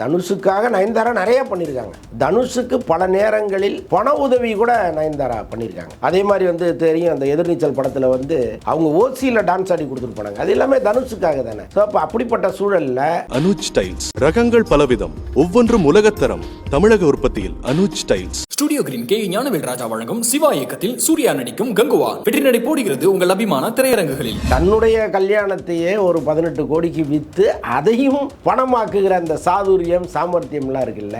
தனுஷுக்காக நயன்தாரா நிறைய பண்ணியிருக்காங்க தனுஷுக்கு பல நேரங்களில் பண உதவி கூட நயன்தாரா பண்ணியிருக்காங்க அதே மாதிரி வந்து தெரியும் அந்த எதிர்நீச்சல் படத்தில் வந்து அவங்க ஓசியில் டான்ஸ் ஆடி கொடுத்துட்டு போனாங்க. அது எல்லாமே தனுஷுக்காக தானே. ஸோ அப்போ அப்படிப்பட்ட சூழலில் அனுஜ் டைல்ஸ் ரகங்கள் பலவிதம் ஒவ்வொன்றும் உலகத்தரம் தமிழக உற்பத்தியில் Anuj tiles. Studio green K Gnanavel Raja வழங்கும் சிவா இயக்கத்தில் சூர்யா நடிக்கும் கங்குவா. வெற்றி நடை போடுகிறது உங்கள் அபிமான திரையரங்குகளில். தன்னுடைய கல்யாணத்தையே ஒரு பதினெட்டு கோடிக்கு விற்று அதையும் பணமாக்குகிற அந்த சாதுரியம் சாமர்த்தியம்லாம் இருக்குல்ல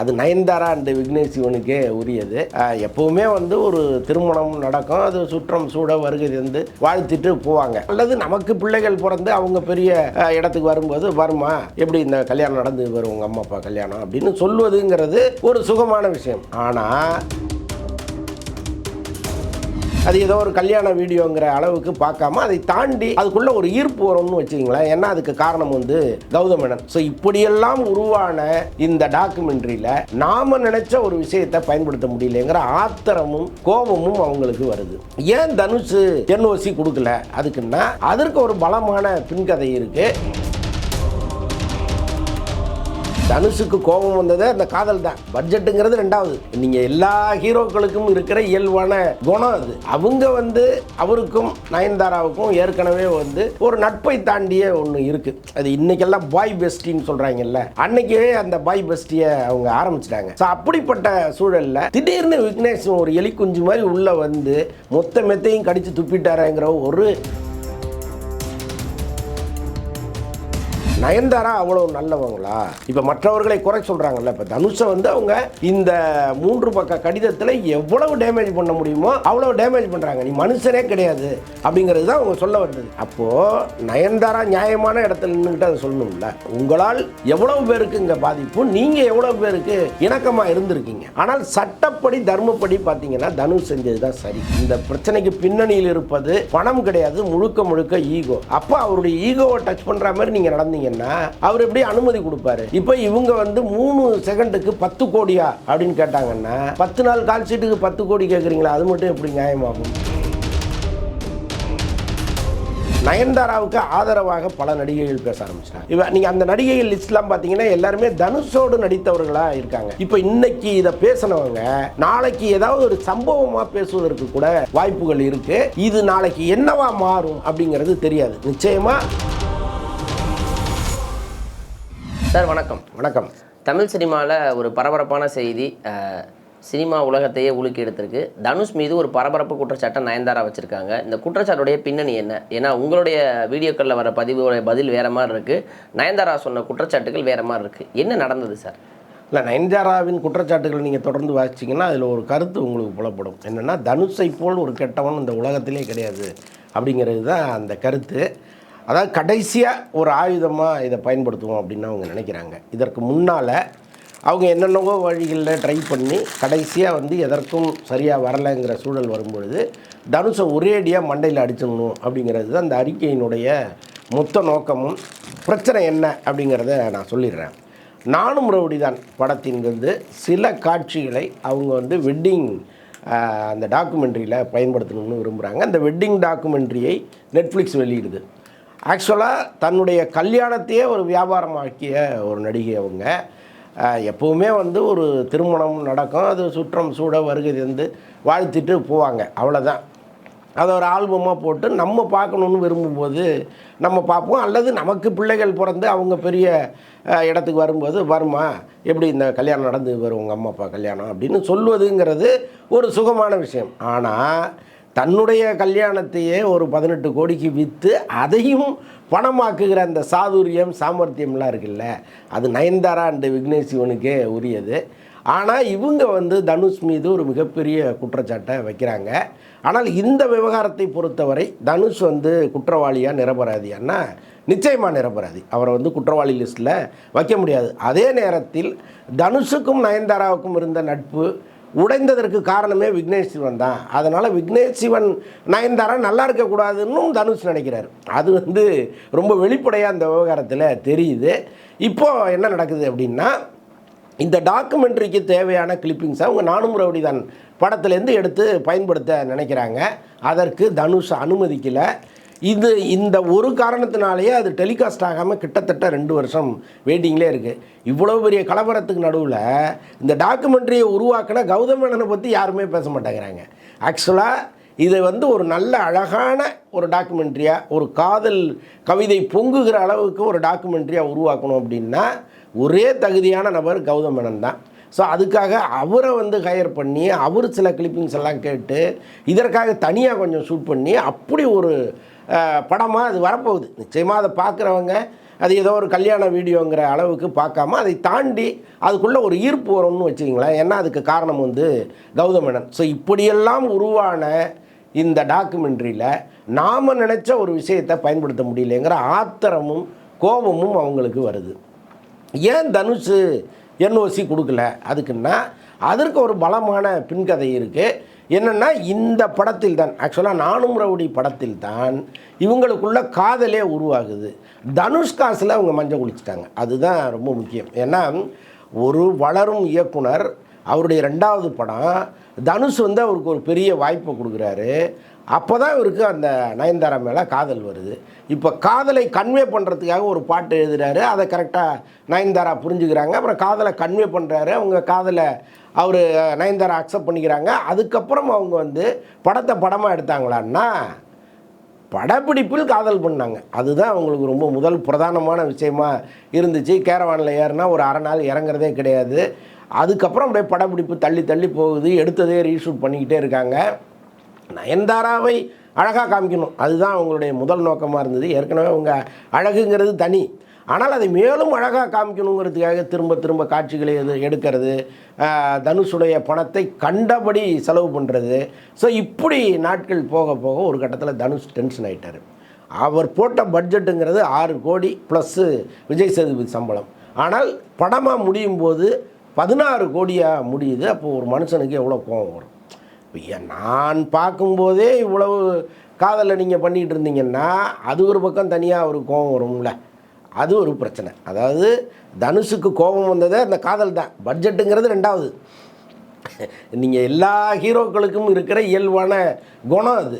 அது நயன்தாரா அந்த விக்னேஷ் சிவனுக்கே உரியது. எப்போவுமே எப்பவுமே வந்து ஒரு திருமணம் நடக்கும் அது சுற்றம் சூட வருகை வந்து வாழ்த்திட்டு போவாங்க. அல்லது நமக்கு பிள்ளைகள் பிறந்து அவங்க பெரிய இடத்துக்கு வரும்போது வருமா எப்படி இந்த கல்யாணம் நடந்து வரும் உங்கள் அம்மா அப்பா கல்யாணம்? அப்படின்னு சொல்வதுங்கிறது ஒரு சுகமான விஷயம். ஆனால் அது ஏதோ ஒரு கல்யாண வீடியோங்கிற அளவுக்கு பார்க்காம அதை தாண்டி அதுக்குள்ள ஒரு ஈர்ப்பு வரும்னு வச்சுக்கீங்களேன். ஏன்னா அதுக்கு காரணம் வந்து கௌதம் ஸோ இப்படியெல்லாம் உருவான இந்த டாக்குமெண்ட்ரியில் நாம நினைச்ச ஒரு விஷயத்தை பயன்படுத்த முடியலங்கிற ஆத்திரமும் கோபமும் அவங்களுக்கு வருது. ஏன் தனுஷ் என்ஓசி கொடுக்கல? அதுக்குன்னா அதற்கு ஒரு பலமான பின்கதை இருக்கு. தனுஷுக்கு கோபம் வந்தது அந்த காதல் தான். பட்ஜெட்டுங்கிறது ரெண்டாவது. நீங்க எல்லா ஹீரோக்களுக்கும் இருக்கிற இயல்பான குணம் அது. அவங்க வந்து அவருக்கும் நயன்தாராவுக்கும் ஏற்கனவே வந்து ஒரு நட்பை தாண்டிய ஒன்று இருக்கு. அது இன்னைக்கெல்லாம் பாய் பெஸ்டின்னு சொல்றாங்கல்ல. அன்னைக்கே அந்த பாய் பெஸ்டிய அவங்க ஆரம்பிச்சிட்டாங்க. ஸோ அப்படிப்பட்ட சூழல்ல திடீர்னு விக்னேஷ் ஒரு எலி குஞ்சு மாதிரி உள்ள வந்து மொத்த மெத்தையும் கடிச்சு துப்பிட்டாருங்கிற ஒரு நயன்தாரா அவ்வளோ நல்லவங்களா? இப்போ மற்றவர்களை குறை சொல்கிறாங்கல்ல இப்போ தனுஷை வந்து அவங்க இந்த மூன்று பக்க கடிதத்தில் எவ்வளவு டேமேஜ் பண்ண முடியுமோ அவ்வளோ டேமேஜ் பண்ணுறாங்க நீ மனுஷனே கிடையாது அப்படிங்கிறது தான் அவங்க சொல்ல வந்தது. அப்போது நயன்தாரா நியாயமான இடத்துல நின்றுட்டு அதை சொல்லணும்ல. உங்களால் எவ்வளவு பேருக்கு இங்கே பாதிப்பு? நீங்கள் எவ்வளவு பேருக்கு இணக்கமாக இருந்திருக்கீங்க? ஆனால் சட்டப்படி தர்மப்படி பார்த்தீங்கன்னா தனுஷ் செஞ்சது தான் சரி. இந்த பிரச்சனைக்கு பின்னணியில் இருப்பது பணம் கிடையாது முழுக்க முழுக்க ஈகோ. அப்போ அவருடைய ஈகோவை டச் பண்ணுற மாதிரி நீங்கள் நடந்தீங்க நடந்தீங்கன்னா அவர் எப்படி அனுமதி கொடுப்பாரு? இப்போ இவங்க வந்து மூணு செகண்டுக்கு பத்து கோடியா அப்படின்னு கேட்டாங்கன்னா பத்து நாள் கால் சீட்டுக்கு பத்து கோடி கேட்குறீங்களா அது மட்டும் எப்படி நியாயமாகும்? நயன்தாராவுக்கு ஆதரவாக பல நடிகைகள் பேச ஆரம்பிச்சிட்டாங்க. இவ நீங்க அந்த நடிகைகள் லிஸ்ட்லாம் பார்த்தீங்கன்னா எல்லாருமே தனுஷோடு நடித்தவர்களா இருக்காங்க. இப்போ இன்னைக்கு இதை பேசினவங்க நாளைக்கு ஏதாவது ஒரு சம்பவமா பேசுவதற்கு கூட வாய்ப்புகள் இருக்கு. இது நாளைக்கு என்னவா மாறும் அப்படிங்கிறது தெரியாது. நிச்சயமா? சார் வணக்கம். வணக்கம். தமிழ் சினிமாவில் ஒரு பரபரப்பான செய்தி சினிமா உலகத்தையே உலுக்கி எடுத்திருக்கு. தனுஷ் மீது ஒரு பரபரப்பு குற்றச்சாட்டை நயன்தாரா வச்சுருக்காங்க. இந்த குற்றச்சாட்டுடைய பின்னணி என்ன? ஏன்னா உங்களுடைய வீடியோக்களில் வர பதிவோட பதில் வேற மாதிரி இருக்குது நயன்தாரா சொன்ன குற்றச்சாட்டுகள் வேற மாதிரி இருக்குது என்ன நடந்தது சார்? இல்லை நயன்தாராவின் குற்றச்சாட்டுகளை நீங்கள் தொடர்ந்து வாசிச்சிங்கன்னா அதில் ஒரு கருத்து உங்களுக்கு புலப்படும். என்னென்னா தனுஷை போல் ஒரு கெட்டவன் இந்த உலகத்திலே கிடையாது. அப்படிங்கிறது தான் அந்த கருத்து. அதாவது கடைசியாக ஒரு ஆயுதமாக இதை பயன்படுத்துவோம் அப்படின்னு அவங்க நினைக்கிறாங்க. இதற்கு முன்னால் அவங்க என்னென்னவோ வழிகளில் ட்ரை பண்ணி கடைசியாக வந்து எதற்கும் சரியாக வரலைங்கிற சூழல் வரும்பொழுது தனுஷை ஒரேடியாக மண்டையில் அடிச்சிடணும் அப்படிங்கிறது தான் அந்த அறிக்கையினுடைய மொத்த நோக்கமும். பிரச்சனை என்ன அப்படிங்கிறத நான் சொல்லிடுறேன். நானும் ரவுடி தான் படத்தின்கிறது சில காட்சிகளை அவங்க வந்து வெட்டிங் அந்த டாக்குமெண்ட்ரியில் பயன்படுத்தணும்னு விரும்புகிறாங்க அந்த வெட்டிங் டாக்குமெண்ட்ரியை நெட்ஃப்ளிக்ஸ் வெளியிடுது. ஆக்சுவலாக தன்னுடைய கல்யாணத்தையே ஒரு வியாபாரமாக்கிய ஒரு நடிகை அவங்க. எப்போவுமே வந்து ஒரு திருமணம் நடக்கும். அது சுற்றம் சூட வருகை வந்து வாழ்த்திட்டு போவாங்க. அவ்வளோதான் அதை ஒரு ஆல்பமாக போட்டு நம்ம பார்க்கணுன்னு விரும்பும்போது நம்ம பார்ப்போம். அல்லது நமக்கு பிள்ளைகள் பிறந்து அவங்க பெரிய இடத்துக்கு வரும்போது வருமா? எப்படி இந்த கல்யாணம் நடந்து வரும் உங்கள் அம்மா அப்பா கல்யாணம் அப்படின்னு சொல்வதுங்கிறது ஒரு சுகமான விஷயம். ஆனால் தன்னுடைய கல்யாணத்தையே ஒரு பதினெட்டு கோடிக்கு விற்று அதையும் பணமாக்குகிற அந்த சாதுரியம் சாமர்த்தியம்லாம் இருக்குல்ல? அது நயன்தாரா அண்டு விக்னேஷ் சிவனுக்கே உரியது. ஆனால் இவங்க வந்து தனுஷ் மீது ஒரு மிகப்பெரிய குற்றச்சாட்டை வைக்கிறாங்க. ஆனால் இந்த விவகாரத்தை பொறுத்தவரை தனுஷ் வந்து குற்றவாளியாக நிரபராதியான்னா நிச்சயமாக நிரபராதி. அவரை வந்து குற்றவாளி லிஸ்ட்டில் வைக்க முடியாது. அதே நேரத்தில் தனுஷுக்கும் நயன்தாராவுக்கும் இருந்த நட்பு உடைந்ததற்கு காரணமே விக்னேஷ் சிவன் தான். அதனால் விக்னேஷ் சிவன் நயன்தாரா நல்லா இருக்கக்கூடாதுன்னு தனுஷ் நினைக்கிறார். அது வந்து ரொம்ப வெளிப்படையாக அந்த விவகாரத்தில் தெரியுது. இப்போது என்ன நடக்குது அப்படின்னா இந்த டாக்குமெண்ட்ரிக்கு தேவையான கிளிப்பிங்ஸை அவங்க நானும் ரவுடி தான் படத்துலேருந்து எடுத்து பயன்படுத்த நினைக்கிறாங்க. அதற்கு தனுஷ் அனுமதிக்கலை. இது இந்த ஒரு காரணத்தினாலேயே அது டெலிகாஸ்ட் ஆகாமல் கிட்டத்தட்ட ரெண்டு வருஷம் வெயிட்டிங்லேயே இருக்குது இவ்வளோ பெரிய கலவரத்துக்கு நடுவில் இந்த டாக்குமெண்ட்ரியை உருவாக்கின கௌதம் மேனனை பற்றி யாருமே பேச மாட்டேங்கிறாங்க. ஆக்சுவலாக இதை வந்து ஒரு நல்ல அழகான ஒரு டாக்குமெண்ட்ரியாக ஒரு காதல் கவிதை பொங்குகிற அளவுக்கு ஒரு டாக்குமெண்ட்ரியாக உருவாக்கணும் அப்படின்னா ஒரே தகுதியான நபர் கௌதம் மேனன் தான். ஸோ அதுக்காக அவரை வந்து ஹையர் பண்ணி அவர் சில கிளிப்பிங்ஸ் எல்லாம் கேட்டு இதற்காக தனியாக கொஞ்சம் ஷூட் பண்ணி அப்படி ஒரு படமாக அது வரப்போகுது. நிச்சயமாக அதை பார்க்குறவங்க அது ஏதோ ஒரு கல்யாண வீடியோங்கிற அளவுக்கு பார்க்காம அதை தாண்டி அதுக்குள்ளே ஒரு ஈர்ப்பு வரும்னு வச்சுக்கிங்களேன். ஏன்னா அதுக்கு காரணம் வந்து கௌதமேனன் ஸோ இப்படியெல்லாம் உருவான இந்த டாக்குமெண்ட்ரியில் நாம் நினச்ச ஒரு விஷயத்தை பயன்படுத்த முடியலைங்கிற ஆத்திரமும் கோபமும் அவங்களுக்கு வருது. ஏன் தனுஷ் என்ஓசி கொடுக்கல? அதுக்குன்னா அதற்கு ஒரு பலமான பின்கதை இருக்குது என்னென்னா இந்த படத்தில் தான் ஆக்சுவலாக நானும் ரவுடி படத்தில் தான் இவங்களுக்குள்ள காதலே உருவாகுது. தனுஷ் காசில் அவங்க மஞ்சள் குளிச்சிட்டாங்க. அதுதான் ரொம்ப முக்கியம். ஏன்னா ஒரு வளரும் இயக்குனர் அவருடைய ரெண்டாவது படம் தனுஷ் வந்து அவருக்கு ஒரு பெரிய வாய்ப்பை கொடுக்குறாரு. அப்போ தான் இவருக்கு அந்த நயன்தாரா மேலே காதல் வருது. இப்போ காதலை கன்வே பண்ணுறதுக்காக ஒரு பாட்டு எழுதுறாரு. அதை கரெக்டாக நயன்தாரா புரிஞ்சுக்கிறாங்க. அப்புறம் காதலை கன்வே பண்ணுறாரு அவங்க காதலை அவர் நயன்தாரா அக்செப்ட் பண்ணிக்கிறாங்க. அதுக்கப்புறம் அவங்க வந்து படத்தை படமாக எடுத்தாங்களான்னா படப்பிடிப்பில் காதல் பண்ணாங்க. அதுதான் அவங்களுக்கு ரொம்ப முதல் பிரதானமான விஷயமா இருந்துச்சு. கேரவானில் ஏறினா ஒரு அரை நாள் இறங்குறதே கிடையாது. அதுக்கப்புறம் அப்படியே படப்பிடிப்பு தள்ளி தள்ளி போகுது. எடுத்ததே ரீஷூட் பண்ணிக்கிட்டே இருக்காங்க. நயன்தாராவை அழகாக காமிக்கணும். அதுதான் அவங்களுடைய முதல் நோக்கமாக இருந்தது. ஏற்கனவே அவங்க அழகுங்கிறது தனி. ஆனால் அதை மேலும் அழகாக காமிக்கணுங்கிறதுக்காக திரும்ப திரும்ப காட்சிகளை எது எடுக்கிறது தனுஷுடைய பணத்தை கண்டபடி செலவு பண்ணுறது ஸோ இப்படி நாட்கள் போக போக ஒரு கட்டத்தில் தனுஷ் டென்ஷன் ஆகிட்டார் அவர் போட்ட பட்ஜெட்டுங்கிறது ஆறு கோடி ப்ளஸ்ஸு விஜய் சேதுபதி சம்பளம். ஆனால் படமாக முடியும் போது பதினாறு கோடியாக முடியுது. அப்போது ஒரு மனுஷனுக்கு எவ்வளோ கோவம் வரும். இப்போ நான் பார்க்கும்போதே இவ்வளவு காதலை நீங்கள் பண்ணிகிட்டு இருந்தீங்கன்னா அது ஒரு பக்கம் தனியாக ஒரு கோபம் வரும்ல. அது ஒரு பிரச்சனை. அதாவது தனுஷுக்கு கோபம் வந்ததே அந்த காதல் தான். பட்ஜெட்டுங்கிறது ரெண்டாவது. நீங்கள் எல்லா ஹீரோக்களுக்கும் இருக்கிற இயல்பான குணம் அது.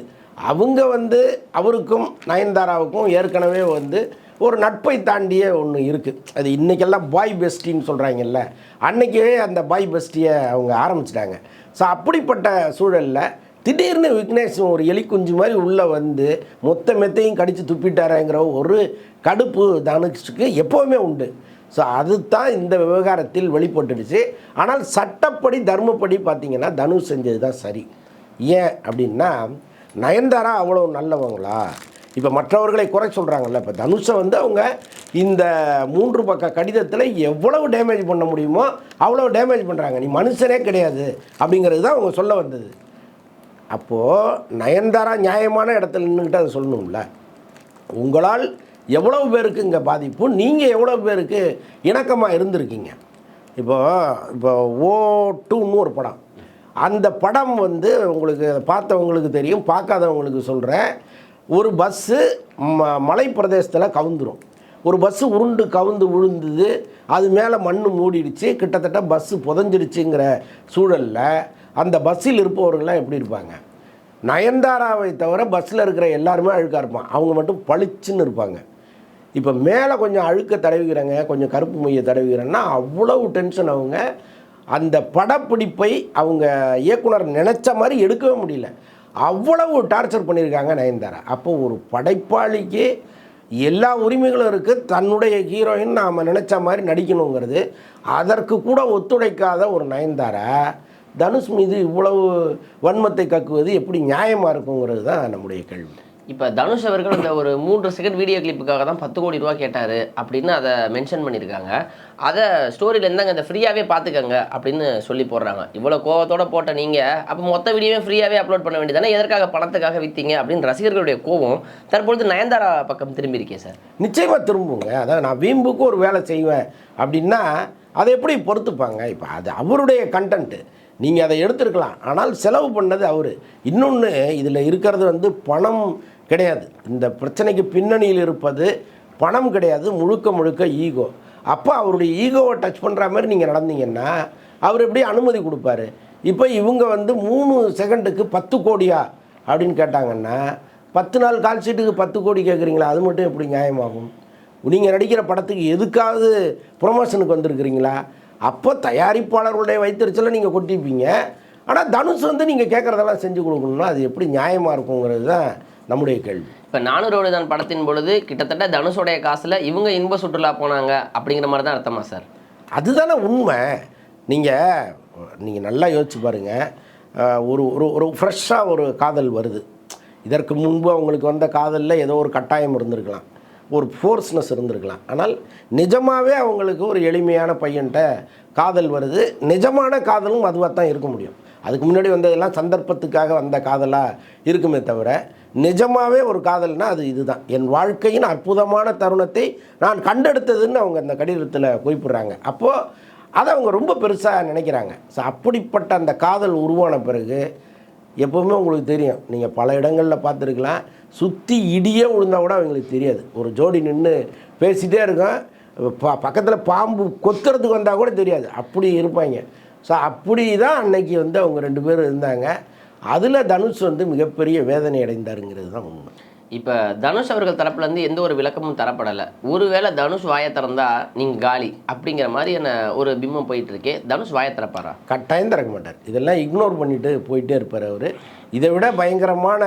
அவங்க வந்து அவருக்கும் நயன்தாராவுக்கும் ஏற்கனவே வந்து ஒரு நட்பை தாண்டிய ஒன்று இருக்குது அது இன்றைக்கெல்லாம் பாய் பெஸ்டின்னு சொல்கிறாங்கல்ல அன்றைக்கே அந்த பாய் பெஸ்டியை அவங்க ஆரம்பிச்சிட்டாங்க. ஸோ அப்படிப்பட்ட சூழலில் திடீர்னு விக்னேஷ் ஒரு எலிக்குஞ்சு மாதிரி உள்ளே வந்து மொத்த மெத்தையும் கடித்து துப்பிட்டாரேங்கிற ஒரு கடுப்பு தனுஷுக்கு எப்போவுமே உண்டு. ஸோ அதுதான் இந்த விவகாரத்தில் வெளிப்பட்டுடுச்சு. ஆனால் சட்டப்படி தர்மப்படி பார்த்தீங்கன்னா தனுஷ் செஞ்சது தான் சரி. ஏன் அப்படின்னா நயன்தாரா அவ்வளோ நல்லவங்களா? இப்போ மற்றவர்களை குறை சொல்கிறாங்கல்ல இப்போ தனுஷை வந்து அவங்க இந்த மூன்று பக்க கடிதத்தில் எவ்வளவு டேமேஜ் பண்ண முடியுமோ அவ்வளோ டேமேஜ் பண்ணுறாங்க நீ மனுஷனே கிடையாது அப்படிங்கிறது தான் அவங்க சொல்ல வந்தது. அப்போது நயன்தாரா நியாயமான இடத்துல நின்றுக்கிட்டு அதை சொல்லணும்ல. உங்களால் எவ்வளவு பேருக்கு இங்கே பாதிப்பு? நீங்கள் எவ்வளோ பேருக்கு இணக்கமாக இருந்திருக்கீங்க? இப்போ இப்போ ஓ டூன்னு ஒரு படம். அந்த படம் வந்து உங்களுக்கு பார்த்தவங்களுக்கு தெரியும் பார்க்காதவங்களுக்கு சொல்கிறேன் ஒரு பஸ்ஸு ம மலை பிரதேசத்தில் கவுந்துரும். ஒரு பஸ்ஸு உருண்டு கவுந்து விழுந்தது அது மேலே மண் மூடிடுச்சு கிட்டத்தட்ட பஸ்ஸு புதஞ்சிடுச்சுங்கிற சூழலில் அந்த பஸ்ஸில் இருப்பவர்கள்லாம் எப்படி இருப்பாங்க? நயன்தாராவை தவிர பஸ்ஸில் இருக்கிற எல்லாருமே அழுக்காக இருப்பான் அவங்க மட்டும் பளிச்சுன்னு இருப்பாங்க. இப்போ மேலே கொஞ்சம் அழுக்க தடவிக்கிறாங்க கொஞ்சம் கருப்பு மைய தடவிக்கிறேன்னா அவ்வளவு டென்ஷன் அவங்க. அந்த படப்பிடிப்பை அவங்க இயக்குனர் நினச்ச மாதிரி எடுக்கவே முடியல. அவ்வளவு டார்ச்சர் பண்ணியிருக்காங்க நயன்தாரா. அப்போ ஒரு படைப்பாளிக்கு எல்லா உரிமைகளும் இருக்குது தன்னுடைய ஹீரோயின் நாம் நினச்ச மாதிரி நடிக்கணுங்கிறது. அதற்கு கூட ஒத்துழைக்காத ஒரு நயன்தாரா. தனுஷ் மீது இவ்வளவு வன்மத்தை கக்குவது எப்படி நியாயமாக இருக்குங்கிறது தான் நம்முடைய கேள்வி. இப்போ தனுஷ் அவர்கள் இந்த ஒரு மூன்று செகண்ட் வீடியோ கிளிப்புக்காக தான் பத்து கோடி ரூபா கேட்டார் அப்படின்னு அதை மென்ஷன் பண்ணியிருக்காங்க. அதை ஸ்டோரியில் இருந்தாங்க அந்த ஃப்ரீயாகவே பார்த்துக்கங்க அப்படின்னு சொல்லி போடுறாங்க. இவ்வளோ கோவத்தோடு போட்ட நீங்கள் அப்போ மொத்த வீடியோவே ஃப்ரீயாகவே அப்லோட் பண்ண வேண்டியதானே? எதற்காக பணத்துக்காக விற்றீங்க அப்படின்னு ரசிகர்களுடைய கோவம் தற்பொழுது நயன்தாரா பக்கம் திரும்பி சார். நிச்சயமாக திரும்புங்க. அதாவது நான் வீம்புக்கு ஒரு வேலை செய்வேன் அப்படின்னா அதை எப்படி பொறுத்துப்பாங்க? இப்போ அது அவருடைய கண்டென்ட்டு நீங்கள் அதை எடுத்துருக்கலாம். ஆனால் செலவு பண்ணது அவர். இன்னொன்று இதில் இருக்கிறது வந்து பணம் கிடையாது. இந்த பிரச்சனைக்கு பின்னணியில் இருப்பது பணம் கிடையாது முழுக்க முழுக்க ஈகோ. அப்போ அவருடைய ஈகோவை டச் பண்ணுற மாதிரி நீங்கள் நடந்தீங்கன்னா அவர் எப்படி அனுமதி கொடுப்பாரு? இப்போ இவங்க வந்து மூணு செகண்டுக்கு பத்து கோடியா அப்படின்னு கேட்டாங்கன்னா பத்து நாள் கால் ஷீட்டுக்கு பத்து கோடி கேட்குறீங்களா அது மட்டும் எப்படி நியாயமாகும்? நீங்கள் நடிக்கிற படத்துக்கு எதுக்காவது ப்ரொமோஷனுக்கு வந்திருக்கிறீங்களா? அப்போ தயாரிப்பாளர்களுடைய வைத்தறிச்சலை நீங்கள் கொட்டிப்பீங்க. ஆனால் தனுஷ் வந்து நீங்கள் கேட்குறதெல்லாம் செஞ்சு கொடுக்கணும்னா அது எப்படி நியாயமாக இருக்குங்கிறது தான் நம்முடைய கேள்வி. இப்போ நானூறு தான் படத்தின் பொழுது கிட்டத்தட்ட தனுஷோடைய காசுல இவங்க இன்ப சுற்றுலா போனாங்க அப்படிங்கிற மாதிரி தான் அர்த்தமா சார்? அதுதானே உண்மை. நீங்கள் நீங்கள் நல்லா யோசிச்சு பாருங்கள் ஒரு ஒரு ஒரு ஃப்ரெஷ்ஷாக ஒரு காதல் வருது. இதற்கு முன்பு அவங்களுக்கு வந்த காதலில் ஏதோ ஒரு கட்டாயம் இருந்திருக்கலாம். ஒரு ஃபோர்ஸ்னஸ் இருந்திருக்கலாம். ஆனால் நிஜமாகவே அவங்களுக்கு ஒரு எளிமையான பையன்கிட்ட காதல் வருது. நிஜமான காதலும் அதுவாக தான் இருக்க முடியும். அதுக்கு முன்னாடி வந்ததெல்லாம் சந்தர்ப்பத்துக்காக வந்த காதலாக இருக்குமே தவிர நிஜமாகவே ஒரு காதல்னா அது இதுதான். என் வாழ்க்கையின் அற்புதமான தருணத்தை நான் கண்டெடுத்ததுன்னு அவங்க அந்த கடிதத்தில் குறிப்பிட்றாங்க. அப்போது அதை அவங்க ரொம்ப பெருசாக நினைக்கிறாங்க. ஸோ அப்படிப்பட்ட அந்த காதல் உருவான பிறகு எப்போவுமே உங்களுக்கு தெரியும். நீங்கள் பல இடங்களில் பார்த்துருக்கலாம். சுற்றி இடியே விழுந்தா கூட அவங்களுக்கு தெரியாது. ஒரு ஜோடி நின்று பேசிகிட்டே இருக்கும். ப பக்கத்தில் பாம்பு கொத்துறதுக்கு வந்தால் கூட தெரியாது. அப்படி இருப்பாங்க. ஸோ அப்படி தான் அன்னைக்கு வந்து அவங்க ரெண்டு பேரும் இருந்தாங்க. அதில் தனுஷ் வந்து மிகப்பெரிய வேதனை அடைந்தாருங்கிறது தான் உண்மை. இப்போ தனுஷ் அவர்கள் தரப்புல இருந்து எந்த ஒரு விளக்கமும் தரப்படலை. ஒருவேளை தனுஷ் வாயை திறந்தா நீங்க காலி அப்படிங்கிற மாதிரியான ஒரு பிம்பம் போயிட்டு இருக்கே தனுஷ் வாயை திறப்பாரா? கட்டாயம் திறக்க மாட்டார். இதெல்லாம் இக்னோர் பண்ணிட்டு போயிட்டே இருப்பார் அவர். இதை விட பயங்கரமான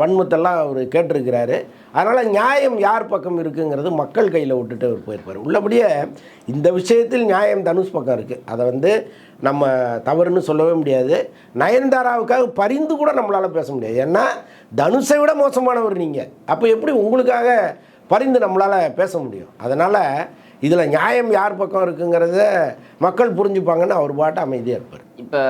வன்முத்தெல்லாம் அவர் கேட்டிருக்கிறாரு. அதனால் நியாயம் யார் பக்கம் இருக்குங்கிறது மக்கள் கையில் விட்டுட்டு அவர் போயிருப்பார். உள்ளபடியே இந்த விஷயத்தில் நியாயம் தனுஷ் பக்கம் இருக்குது அதை வந்து நம்ம தவறுன்னு சொல்லவே முடியாது. நயன்தாராவுக்காக பரிந்து கூட நம்மளால் பேச முடியாது. ஏன்னா தனுஷை விட மோசமானவர் நீங்கள் அப்போ எப்படி உங்களுக்காக பரிந்து நம்மளால் பேச முடியும்? அதனால் இதில் நியாயம் யார் பக்கம் இருக்குங்கிறத மக்கள் புரிஞ்சுப்பாங்கன்னு அவர் பாட்டு அமைதியாக இருப்பார். இப்போ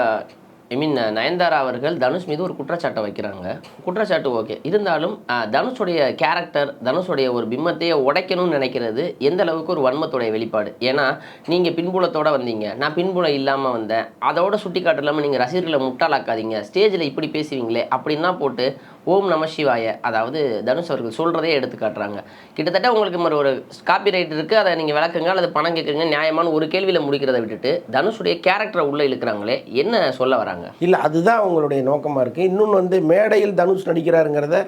ஐ மீன் நயன்தாரா அவர்கள் தனுஷ் மீது ஒரு குற்றச்சாட்டை வைக்கிறாங்க. குற்றச்சாட்டு ஓகே. இருந்தாலும் தனுஷுடைய கேரக்டர் தனுஷுடைய ஒரு பிம்பத்தையே உடைக்கணும்னு நினைக்கிறது எந்த அளவுக்கு ஒரு வன்மத்துடைய வெளிப்பாடு? ஏன்னா நீங்கள் பின்புலத்தோடு வந்தீங்க. நான் பின்புலம் இல்லாமல் வந்தேன். அதோட சுட்டி காட்டு இல்லாமல் நீங்கள் ரசிகர்களை முட்டாளாக்காதீங்க. ஸ்டேஜில் இப்படி பேசுவீங்களே அப்படின்னா போட்டு ஓம் நம சிவாய. அதாவது தனுஷ் அவர்கள் சொல்கிறதே எடுத்து காட்டுறாங்க. கிட்டத்தட்ட உங்களுக்கு ஒரு ஒரு காப்பி ரைட் இருக்குது அதை நீங்கள் விளக்குங்க அல்லது பணம் கேட்குறீங்க நியாயமான ஒரு கேள்வியில் முடிக்கிறதை விட்டுட்டு தனுஷுடைய கேரக்டரை உள்ளே இழுக்கிறாங்களே என்ன சொல்ல வராங்க? இல்லை அதுதான் அவங்களுடைய நோக்கமாக இருக்குது இன்னொன்று வந்து மேடையில் தனுஷ் நடிக்கிறாருங்கிறத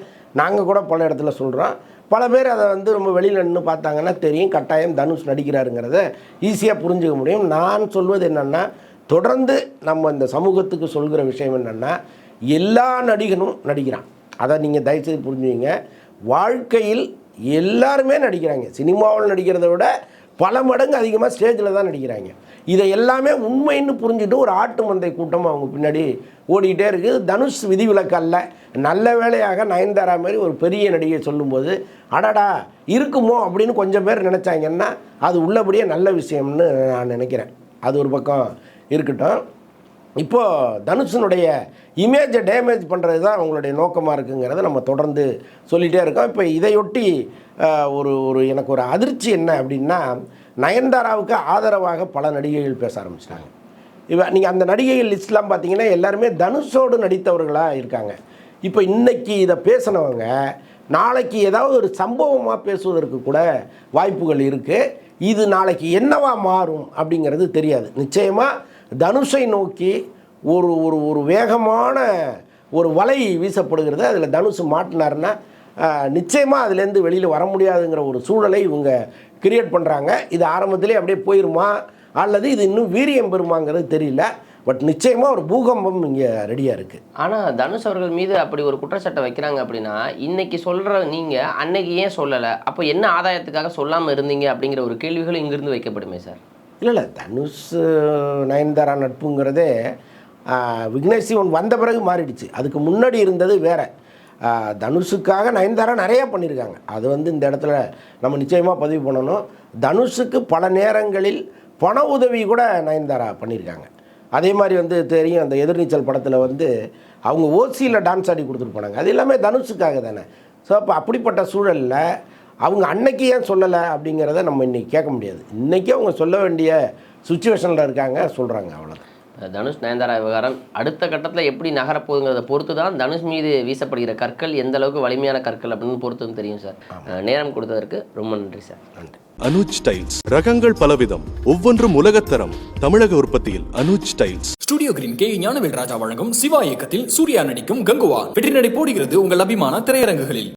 நாங்கள் கூட பல இடத்துல சொல்கிறோம் பல பேர் அதை வந்து ரொம்ப வெளியில் நின்று பார்த்தாங்கன்னா தெரியும் கட்டாயம் தனுஷ் நடிக்கிறாருங்கிறத ஈஸியாக புரிஞ்சுக்க முடியும். நான் சொல்வது என்னென்னா தொடர்ந்து நம்ம இந்த சமூகத்துக்கு சொல்கிற விஷயம் என்னென்னா எல்லா நடிகனும் நடிக்கிறான். அதை நீங்கள் தயவுசெய்து புரிஞ்சுங்க வாழ்க்கையில் எல்லாருமே நடிக்கிறாங்க. சினிமாவில் நடிக்கிறத விட பல மடங்கு அதிகமாக ஸ்டேஜில் தான் நடிக்கிறாங்க. இதை எல்லாமே உண்மைன்னு புரிஞ்சுட்டு ஒரு ஆட்டு மந்தை கூட்டம் அவங்க பின்னாடி ஓடிக்கிட்டே இருக்குது. தனுஷ் விதிவிலக்கல்ல நல்ல வேலையாக நயன்தாரா மாதிரி ஒரு பெரிய நடிகை சொல்லும்போது அடடா இருக்குமோ? அப்படின்னு கொஞ்சம் பேர் நினச்சாங்கன்னா அது உள்ளபடியே நல்ல விஷயம்னு நான் நினைக்கிறேன். அது ஒரு பக்கம் இருக்கட்டும். இப்போது தனுஷனுடைய இமேஜை டேமேஜ் பண்ணுறது தான் அவங்களுடைய நோக்கமாக இருக்குங்கிறத நம்ம தொடர்ந்து சொல்லிகிட்டே இருக்கோம். இப்போ இதையொட்டி ஒரு ஒரு எனக்கு ஒரு அதிர்ச்சி என்ன அப்படின்னா நயன்தாராவுக்கு ஆதரவாக பல நடிகைகள் பேச ஆரம்பிச்சிட்டாங்க. இவ நீங்கள் அந்த நடிகைகள் லிஸ்ட்லாம் பார்த்தீங்கன்னா எல்லாருமே தனுஷோடு நடித்தவர்களாக இருக்காங்க. இப்போ இன்றைக்கி இதை பேசினவங்க நாளைக்கு ஏதாவது ஒரு சம்பவமாக பேசுவதற்கு கூட வாய்ப்புகள் இருக்குது இது நாளைக்கு என்னவா மாறும் அப்படிங்கிறது தெரியாது. நிச்சயமாக தனுஷை நோக்கி ஒரு ஒரு ஒரு வேகமான ஒரு வலை வீசப்படுகிறது. அதில் தனுஷ் மாட்டினார்னா நிச்சயமாக அதுலேருந்து வெளியில் வர முடியாதுங்கிற ஒரு சூழலை இவங்க கிரியேட் பண்ணுறாங்க இது ஆரம்பத்திலே அப்படியே போயிருமா? அல்லது இது இன்னும் வீரியம் பெறுமாங்கிறது தெரியல. பட் நிச்சயமாக ஒரு பூகம்பம் இங்கே ரெடியாக இருக்குது ஆனால் தனுஷ் அவர்கள் மீது அப்படி ஒரு குற்றச்சாட்டை வைக்கிறாங்க அப்படின்னா இன்றைக்கி சொல்கிற நீங்கள் அன்னைக்கு ஏன் சொல்லலை? அப்போ என்ன ஆதாயத்துக்காக சொல்லாமல் இருந்தீங்க அப்படிங்கிற ஒரு கேள்விகள் இங்கிருந்து வைக்கப்படுமே சார். இல்லை இல்லை தனுஷ் நயன்தாரா நட்புங்கிறதே விக்னேஷ் சிவன் வந்த பிறகு மாறிடுச்சு. அதுக்கு முன்னாடி இருந்தது வேறு. தனுஷுக்காக நயன்தாரா நிறையா பண்ணியிருக்காங்க. அது வந்து இந்த இடத்துல நம்ம நிச்சயமாக பதிவு பண்ணணும். தனுஷுக்கு பல நேரங்களில் பண உதவி கூட நயன்தாரா பண்ணியிருக்காங்க. அதே மாதிரி வந்து தெரியும் அந்த எதிர்நீச்சல் படத்தில் வந்து அவங்க ஓசியில் டான்ஸ் ஆடி கொடுத்துட்டு போனாங்க. அது எல்லாமே தனுஷுக்காக தானே. ஸோ அப்போ அப்படிப்பட்ட சூழலில் அவங்க அன்னைக்கு ஏன் சொல்லலை அப்படிங்கிறத நம்ம இன்னைக்கு கேட்க முடியாது. இன்றைக்கி அவங்க சொல்ல வேண்டிய சுச்சுவேஷனில் இருக்காங்க சொல்கிறாங்க அவ்வளோதான் தனுஷ் நயன்தாரா விவகாரம் அடுத்த கட்டத்தில் எப்படி நகரப்போகுங்கிறத பொறுத்து தான் தனுஷ் மீது வீசப்படுகிற கற்கள் எந்த அளவுக்கு வலிமையான கற்கள் அப்படின்னு பொறுத்து தெரியும் சார். நேரம் கொடுத்ததற்கு ரொம்ப நன்றி சார். நன்றி. அனுஜ் டைல்ஸ் ரகங்கள் பலவிதம் ஒவ்வொன்றும் உலகத்தரம். தமிழக உற்பத்தியில் Anuj tiles. Studio green K Gnanavel Raja வழங்கும் சிவா இயக்கத்தில் சூர்யா நடிக்கும் கங்குவா. வெற்றி நடை போடுகிறது உங்கள் அபிமான திரையரங்குகளில்.